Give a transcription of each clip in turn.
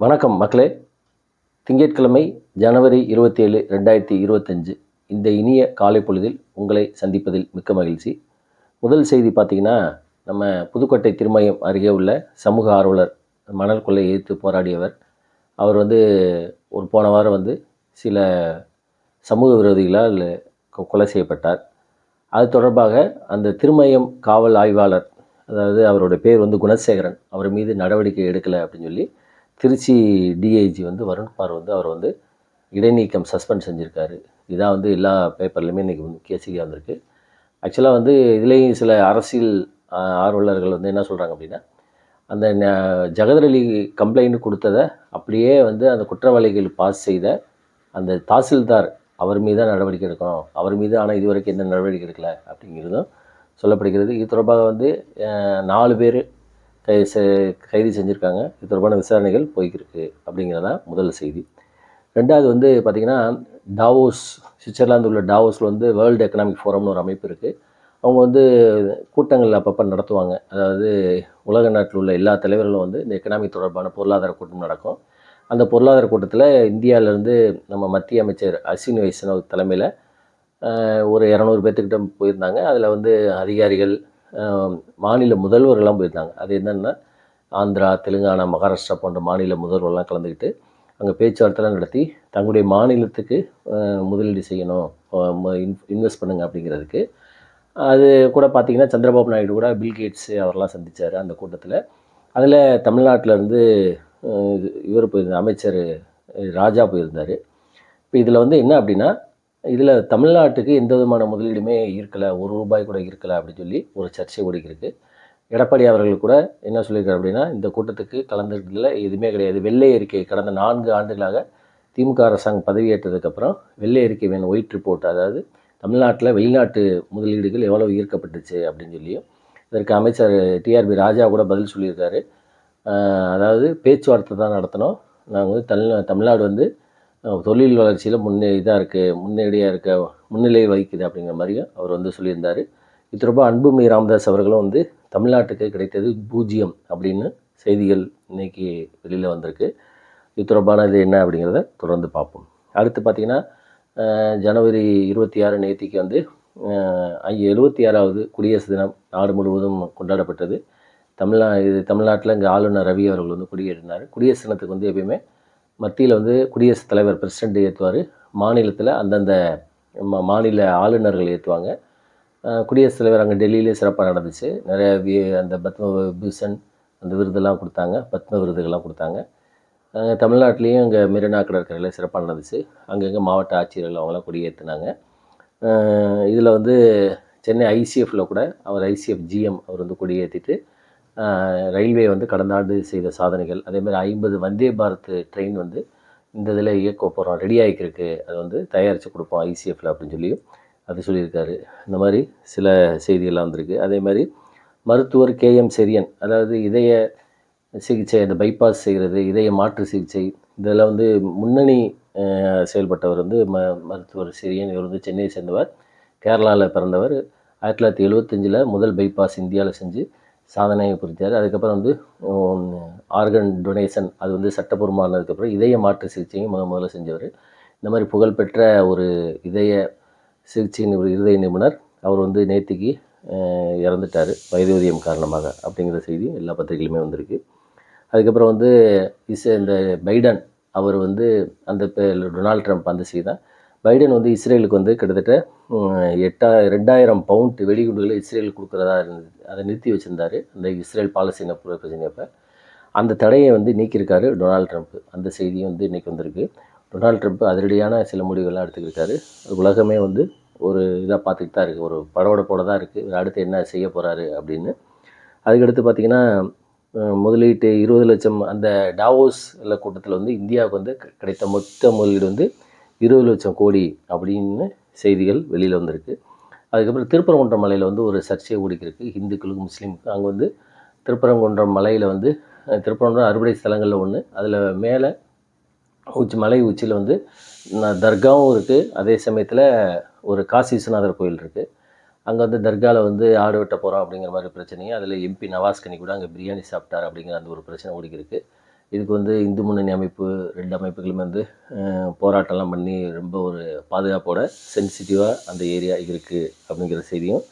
வணக்கம் மக்களே. திங்கட்கிழமை ஜனவரி இருபத்தி ஏழு ரெண்டாயிரத்தி இருபத்தஞ்சு. இந்த இனிய காலை பொழுதில் உங்களை சந்திப்பதில் மிக்க மகிழ்ச்சி. முதல் செய்தி பார்த்திங்கன்னா நம்ம புதுக்கோட்டை திருமயம் அருகே உள்ள சமூக ஆர்வலர் மணல் கொள்ளை எதிர்த்து போராடியவர். அவர் வந்து ஒரு போன வாரம் வந்து சில சமூக விரோதிகளால் கொ- கொலை செய்யப்பட்டார். அது தொடர்பாக அந்த திருமயம் காவல் ஆய்வாளர் அதாவது அவருடைய பேர் வந்து குணசேகரன் அவர் மீது நடவடிக்கை எடுக்கலை அப்படின்னு சொல்லி திருச்சி டிஐஜி வந்து வருண்குமார் வந்து அவர் வந்து இடைநீக்கம் சஸ்பெண்ட் செஞ்சுருக்காரு. இதான் வந்து எல்லா பேப்பர்லையுமே இன்றைக்கி முக்கிய செய்தியாக வந்திருக்கு. ஆக்சுவலாக வந்து இதுலேயும் சில அரசியல் ஆர்வலர்கள் வந்து என்ன சொல்கிறாங்க அப்படின்னா அந்த ந- அலி கம்ப்ளைண்ட் கொடுத்ததை அப்படியே வந்து அந்த குற்றவாளிகள் பாஸ் செய்த அந்த தாசில்தார் அவர் மீது தான் நடவடிக்கை எடுக்கணும். அவர் மீது ஆனால் இதுவரைக்கும் எந்த நடவடிக்கை எடுக்கலை அப்படிங்கிறதும் சொல்லப்படுகிறது. இது தொடர்பாக வந்து நாலு பேர் கை செ- கைது செஞ்சுருக்காங்க. இது தொடர்பான விசாரணைகள் போய்க்கிருக்கு அப்படிங்கிறதான் முதல் செய்தி. ரெண்டாவது வந்து பார்த்திங்கன்னா டாவோஸ் சுவிட்சர்லாந்து உள்ள டாவோஸில் வந்து வேர்ல்டு எக்கனாமிக் ஃபோரம்னு ஒரு அமைப்பு இருக்குது அவங்க வந்து கூட்டங்கள் அப்பப்போ நடத்துவாங்க. அதாவது உலக நாட்டில் உள்ள எல்லா தலைவர்களும் வந்து இந்த எக்கனாமிக் தொடர்பான பொருளாதார கூட்டம் நடக்கும். அந்த பொருளாதார கூட்டத்தில் இந்தியாவிலேருந்து நம்ம மத்திய அமைச்சர் அஸ்வினி வைஷ்ணவ் தலைமையில் ஒரு இரநூறு பேர்த்துக்கிட்ட போயிருந்தாங்க. அதில் வந்து அதிகாரிகள் மாநில முதல்வர்கள்லாம் போயிருந்தாங்க. அது என்னென்னா ஆந்திரா தெலுங்கானா மகாராஷ்டிரா போன்ற மாநில முதல்வர்கள்லாம் கலந்துக்கிட்டு அங்கே பேச்சுவார்த்தைலாம் நடத்தி தங்களுடைய மாநிலத்துக்கு முதலீடு செய்யணும் இன்வெஸ்ட் பண்ணுங்க அப்படிங்கிறதுக்கு. அது கூட பார்த்திங்கன்னா சந்திரபாபு நாயுடு கூட பில்கேட்ஸ் அவரெல்லாம் சந்திச்சார் அந்த கூட்டத்தில். அதில் தமிழ்நாட்டில் இருந்து இவர் போயிருந்தார் அமைச்சர் ராஜா போயிருந்தார். இப்போ இதில் வந்து என்ன அப்படின்னா இதில் தமிழ்நாட்டுக்கு எந்த விதமான முதலீடுமே இருக்கலை ஒரு ரூபாய் கூட இருக்கலை அப்படின்னு சொல்லி ஒரு சர்ச்சை ஓடிக்கிருக்கு. எடப்பாடி அவர்கள் கூட என்ன சொல்லியிருக்காரு அப்படின்னா இந்த கூட்டத்துக்கு கலந்துக்கிட்டதில் எதுவுமே கிடையாது. வெள்ளை அறிக்கை கடந்த நான்கு ஆண்டுகளாக திமுக அரசாங்கம் பதவியேற்றதுக்கப்புறம் வெள்ளை அறிக்கை வேணும் ஒயிட் ரிப்போர்ட் அதாவது தமிழ்நாட்டில் வெளிநாட்டு முதலீடுகள் எவ்வளவு ஈர்க்கப்பட்டுச்சு அப்படின்னு சொல்லியும் இதற்கு அமைச்சர் டிஆர்பி ராஜா கூட பதில் சொல்லியிருக்காரு. அதாவது பேச்சுவார்த்தை தான் நடத்தணும். நாங்கள் வந்து தமிழ் தமிழ்நாடு வந்து தொழில் வளர்ச்சியில் முன்னே இதாக இருக்குது முன்னேடியாக இருக்க முன்னிலை வகிக்குது அப்படிங்கிற மாதிரியும் அவர் வந்து சொல்லியிருந்தார். இது ரொம்ப அன்புமணி ராமதாஸ் அவர்களும் வந்து தமிழ்நாட்டுக்கு கிடைத்தது பூஜ்ஜியம் அப்படின்னு செய்திகள் இன்னைக்கு வெளியில் வந்திருக்கு. இது தொடர்பானது என்ன அப்படிங்கிறத தொடர்ந்து பார்ப்போம். அடுத்து பார்த்திங்கன்னா ஜனவரி இருபத்தி ஆறு நேத்திக்கு வந்து எழுபத்தி ஆறாவது குடியரசு தினம் நாடு முழுவதும் கொண்டாடப்பட்டது. தமிழ்நா இது தமிழ்நாட்டில் இங்கே ஆளுநர் ரவி அவர்கள் வந்து குடியேறினார். குடியரசு தினத்துக்கு வந்து எப்பயுமே மத்தியில் வந்து குடியரசுத் தலைவர் பிரசிடெண்ட் ஏற்றுவார் மாநிலத்தில் அந்தந்த மா- மாநில ஆளுநர்கள் ஏற்றுவாங்க குடியரசுத் தலைவர் அங்கே டெல்லியிலே சிறப்பாக நடந்துச்சு. நிறைய வி- அந்த பத்ம விபூஷன் அந்த விருதெல்லாம் கொடுத்தாங்க. பத்ம விருதுகள்லாம் கொடுத்தாங்க. அங்கே தமிழ்நாட்டிலையும் அங்கே மெரினா கடற்கரையில் சிறப்பாக நடந்துச்சு. அங்கங்கே மாவட்ட ஆட்சியர்கள் அவங்களாம் கொடியேற்றினாங்க இதில் வந்து சென்னை ஐசிஎஃப்பில் கூட அவர் ஐசிஎஃப் ஜிஎம் அவர் வந்து கொடியேற்றிட்டு ரயில்வே வந்து கடந்த ஆண்டு செய்த சாதனைகள். அதேமாதிரி ஐம்பது வந்தே பாரத் ட்ரெயின் வந்து இந்த இதில் இயக்க போகிறோம் ரெடி ஆகிக்கிருக்கு அதை வந்து தயாரித்து கொடுப்போம் ஐசிஎஃப்ல அப்படின்னு சொல்லியும் அது சொல்லியிருக்காரு. இந்த மாதிரி சில செய்திகள்லாம் வந்திருக்கு. அதே மாதிரி மருத்துவர் கேஎம் செரியன் அதாவது இதய சிகிச்சை அந்த பைபாஸ் செய்கிறது இதய மாற்று சிகிச்சை இதெல்லாம் வந்து முன்னணி செயல்பட்டவர் வந்து ம மருத்துவர் செரியன். இவர் வந்து சென்னையை சேர்ந்தவர் கேரளாவில் பிறந்தவர். ஆயிரத்தி தொள்ளாயிரத்தி எழுபத்தஞ்சில் முதல் பைபாஸ் இந்தியாவில் செஞ்சு சாதனையை புரித்தார். அதுக்கப்புறம் வந்து ஆர்கன் டொனேஷன் அது வந்து சட்டப்பூர்வமானதுக்கப்புறம் இதய மாற்று சிகிச்சையும் முத முதல்ல செஞ்சவர். இந்த மாதிரி புகழ்பெற்ற ஒரு இதய சிகிச்சை நிபுணர் இருதய நிபுணர் அவர் வந்து நேத்திக்கு இறந்துட்டார் வயதுவதியம் காரணமாக அப்படிங்கிற செய்தி எல்லா பத்திரிகையிலுமே வந்திருக்கு. அதுக்கப்புறம் வந்து இஸ் இந்த பைடன் அவர் வந்து அந்த பே- டொனால்ட் ட்ரம்ப் அந்த செய்தி தான். பைடன் வந்து இஸ்ரேலுக்கு வந்து கிட்டத்தட்ட எட்டா ரெண்டாயிரம் பவுண்ட் வெடிகுண்டுகளை இஸ்ரேலுக்கு கொடுக்குறதா இருந்தது. அதை நிறுத்தி வச்சுருந்தாரு அந்த இஸ்ரேல் பாலஸ்தீன பிரச்சனையப்போ அந்த தடையை வந்து நீக்கியிருக்காரு டொனால்ட் ட்ரம்ப். அந்த செய்தியும் வந்து இன்றைக்கி வந்திருக்கு. டொனால்ட் ட்ரம்ப் அதிரடியான சில முடிவுகள்லாம் எடுத்துக்கிருக்காரு உலகமே வந்து ஒரு இதாக பார்த்துக்கிட்டு தான் இருக்குது ஒரு படபடப்போட தான் இருக்குது அடுத்து என்ன செய்ய போகிறாரு அப்படின்னு. அதுக்கடுத்து பார்த்திங்கன்னா முதலீட்டு இருபது லட்சம் அந்த டாவோஸ் கூட்டத்தில் வந்து இந்தியாவுக்கு வந்து கிடைத்த மொத்த முதலீடு வந்து இருபது லட்சம் கோடி அப்படின்னு செய்திகள் வெளியில் வந்திருக்கு. அதுக்கப்புறம் திருப்பரங்குன்றம் மலையில் வந்து ஒரு சர்ச்சையை ஓடிக்கிருக்கு ஹிந்துக்களுக்கு முஸ்லீமுக்கு அங்கே வந்து திருப்பரங்குன்றம் மலையில் வந்து திருப்பரங்குன்றம் அறுவடை ஸ்தலங்களில் ஒன்று அதில் மேலே உச்சி மலை உச்சியில் வந்து தர்காவும் இருக்குது அதே சமயத்தில் ஒரு காசி விஸ்வநாதர் கோயில் இருக்குது அங்கே வந்து தர்காவில் வந்து ஆடு வெட்ட போகிறோம் அப்படிங்கிற மாதிரி பிரச்சனையும் அதில் எம்பி நவாஸ்கனி கூட அங்கே பிரியாணி சாப்பிட்டார் அப்படிங்கிற அந்த ஒரு பிரச்சனை ஓடிக்கிருக்கு இதுக்கு வந்து இந்து முன்னணி அமைப்பு ரெண்டு அமைப்புகளும் வந்து போராட்டம்லாம் பண்ணி ரொம்ப ஒரு பாதுகாப்போட சென்சிட்டிவாக அந்த ஏரியா இருக்குது அப்படிங்கிற செய்தியும்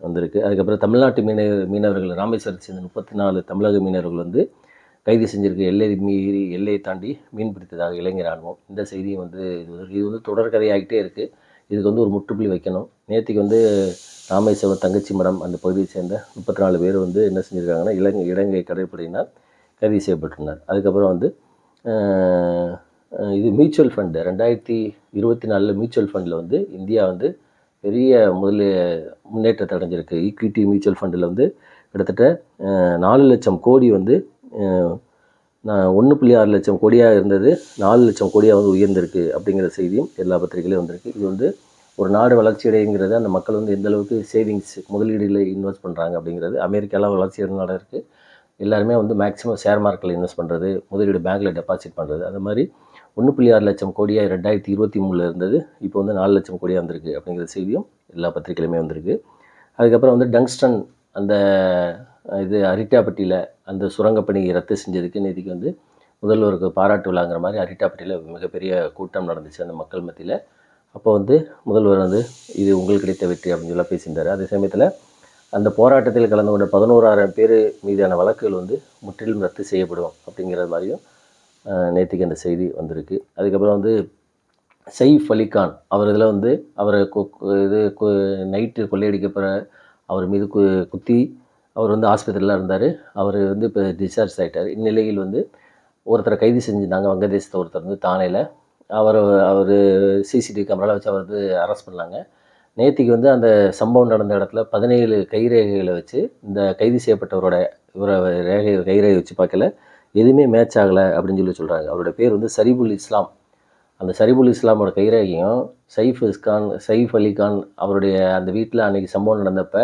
வந்திருக்கு. அதுக்கப்புறம் தமிழ்நாட்டு மீனவர் மீனவர்கள் ராமேஸ்வரத்தை சேர்ந்த முப்பத்தி நாலு தமிழக மீனவர்கள் வந்து கைது செஞ்சிருக்கு எல்லை மீறி எல்லையை தாண்டி மீன் பிடித்ததாக இளைஞர் ஆணுவோம் இந்த செய்தியும் வந்து இது வந்து இது வந்து தொடர்கதையாகிட்டே இருக்குது இதுக்கு வந்து ஒரு முற்றுப்புள்ளி வைக்கணும். நேற்றுக்கு வந்து ராமேஸ்வரம் தங்கச்சி மடம் அந்த பகுதியை சேர்ந்த முப்பத்தி நாலு பேர் வந்து என்ன செஞ்சுருக்காங்கன்னா இலங்கை இலங்கை கடற்படையினால் கைது செய்யப்பட்டுள்ளனர் அதுக்கப்புறம் வந்து இது மியூச்சுவல் ஃபண்டு ரெண்டாயிரத்தி இருபத்தி நாலில் மியூச்சுவல் ஃபண்டில் வந்து இந்தியா வந்து பெரிய முதலீ முன்னேற்றத்தை அடைஞ்சிருக்கு. ஈக்விட்டி மியூச்சுவல் ஃபண்டில் வந்து கிட்டத்தட்ட நாலு லட்சம் கோடி வந்து நான் ஒன்று புள்ளி ஆறு லட்சம் கோடியாக இருந்தது. நாலு லட்சம் கோடியாக வந்து உயர்ந்திருக்கு அப்படிங்கிற செய்தியும் எல்லா பத்திரிகையிலையும் வந்திருக்கு. இது வந்து ஒரு நாடு வளர்ச்சி அடைங்கிறது அந்த மக்கள் வந்து எந்தளவுக்கு சேவிங்ஸ் முதலீடுகளை இன்வெஸ்ட் பண்ணுறாங்க அப்படிங்கிறது அமெரிக்காலாம் வளர்ச்சி அடைந்த நாடாக இருக்குது எல்லாருமே வந்து மேக்ஸிமம் ஷேர் மார்க்கெட்டில் இன்வெஸ்ட் பண்ணுறது முதலீடு பேங்க்கில் டெபாசிட் பண்ணுறது அந்த மாதிரி ஒன்று புள்ளி ஆறு லட்சம் கோடியாக ரெண்டாயிரத்தி இருபத்தி மூணில் இருந்தது. இப்போ வந்து நாலு லட்சம் கோடியாக வந்திருக்கு அப்படிங்கிற செய்தியும் எல்லா பத்திரிகையிலுமே வந்திருக்கு. அதுக்கப்புறம் வந்து டங்ஸ்டன் அந்த இது அரிட்டாப்பட்டியில் அந்த சுரங்கப்பணி ரத்து செஞ்சதுக்கு நேற்றுக்கு வந்து முதல்வருக்கு பாராட்டு விழாங்கிற மாதிரி அரிட்டாப்பட்டியில் மிகப்பெரிய கூட்டம் நடந்துச்சு அந்த மக்கள் மத்தியில். அப்போ வந்து முதல்வர் வந்து இது உங்களுக்கு கிடைத்த வெற்றி அப்படின்னு சொல்லி பேசியிருந்தார். அதே சமயத்தில் அந்த போராட்டத்தில் கலந்து கொண்ட பதினோராயிரம் பேர் மீதான வழக்குகள் வந்து முற்றிலும் ரத்து செய்யப்படும் அப்படிங்கிற மாதிரியும் நேற்றுக்கு அந்த செய்தி வந்திருக்கு. அதுக்கப்புறம் வந்து சைஃப் அலிகான் அவர் இதில் வந்து அவரை கொ இது இது நைட்டு கொள்ளையடிக்கப்புற அவர் மீது கு குத்தி அவர் வந்து ஆஸ்பத்திரியில் இருந்தார். அவர் வந்து இப்போ டிஸ்சார்ஜ் ஆகிட்டார் இந்நிலையில் வந்து ஒருத்தரை கைது செஞ்சுருந்தாங்க வங்கதேசத்தை ஒருத்தர் வந்து தானேல அவர் அவர் சிசிடிவி கேமராவில் வச்சு அவர் வந்து அரெஸ்ட் பண்ணாங்க. நேத்திக்கு வந்து அந்த சம்பவம் நடந்த இடத்துல பதினேழு கைரேகைகளை வச்சு இந்த கைது செய்யப்பட்டவரோட இவரை ரேகை கைரேகை வச்சு பார்க்கல. எதுவுமே மேட்ச் ஆகலை அப்படின்னு சொல்லி சொல்கிறாங்க அவரோட பேர் வந்து சரிபுல் இஸ்லாம். அந்த சரிபுல் இஸ்லாமோட கைரேகையும் சைஃப் இஸ்கான் சைஃப் அலி கான் அவருடைய அந்த வீட்டில் அன்னைக்கு சம்பவம் நடந்தப்போ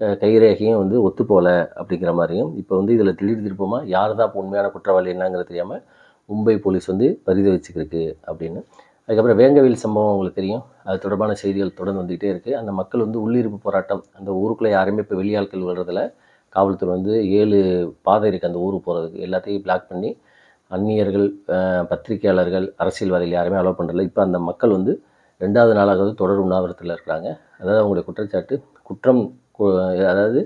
க- கைரேகையும் வந்து ஒத்து போகல அப்படிங்கிற மாதிரியும் இப்போ வந்து இதில் திடீர் திருப்பமாக யார் தான் உண்மையான குற்றவாளி என்னங்கிறது தெரியாமல் மும்பை போலீஸ் வந்து பரித வச்சுக்கிருக்கு அப்படின்னு அதுக்கப்புறம் வேங்கவில் சம்பவம் உங்களுக்கு தெரியும். அது தொடர்பான செய்திகள் தொடர்ந்து வந்துகிட்டே இருக்குது அந்த மக்கள் வந்து உள்ளிருப்பு போராட்டம் அந்த ஊருக்குள்ளே யாருமே இப்போ வெளியாட்கள் வர்றதில்ல காவல்துறை வந்து ஏழு பாதை இருக்குது அந்த ஊருக்கு போகிறதுக்கு எல்லாத்தையும் பிளாக் பண்ணி அந்நியர்கள் பத்திரிகையாளர்கள் அரசியல்வாதிகள் யாருமே அலோவ் பண்ணுறதில்ல இப்போ அந்த மக்கள் வந்து ரெண்டாவது நாளாக வந்து தொடர் உண்ணாவிரத்தில் இருக்கிறாங்க. அதாவது அவங்களுடைய குற்றச்சாட்டு குற்றம் அதாவது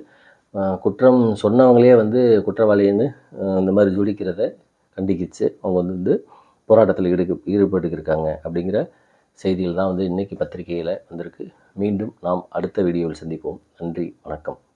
குற்றம் சொன்னவங்களே வந்து குற்றவாளின்னு இந்த மாதிரி ஜுடிக்கிறத கண்டிக்கிச்சு. அவங்க வந்து போராட்டத்தில் ஈடு ஈடுபட்டுக்கிருக்காங்க அப்படிங்கிற செய்திகள் தான் வந்து இன்றைக்கி பத்திரிகையில் வந்திருக்கு. மீண்டும் நாம் அடுத்த வீடியோவில் சந்திப்போம். நன்றி வணக்கம்.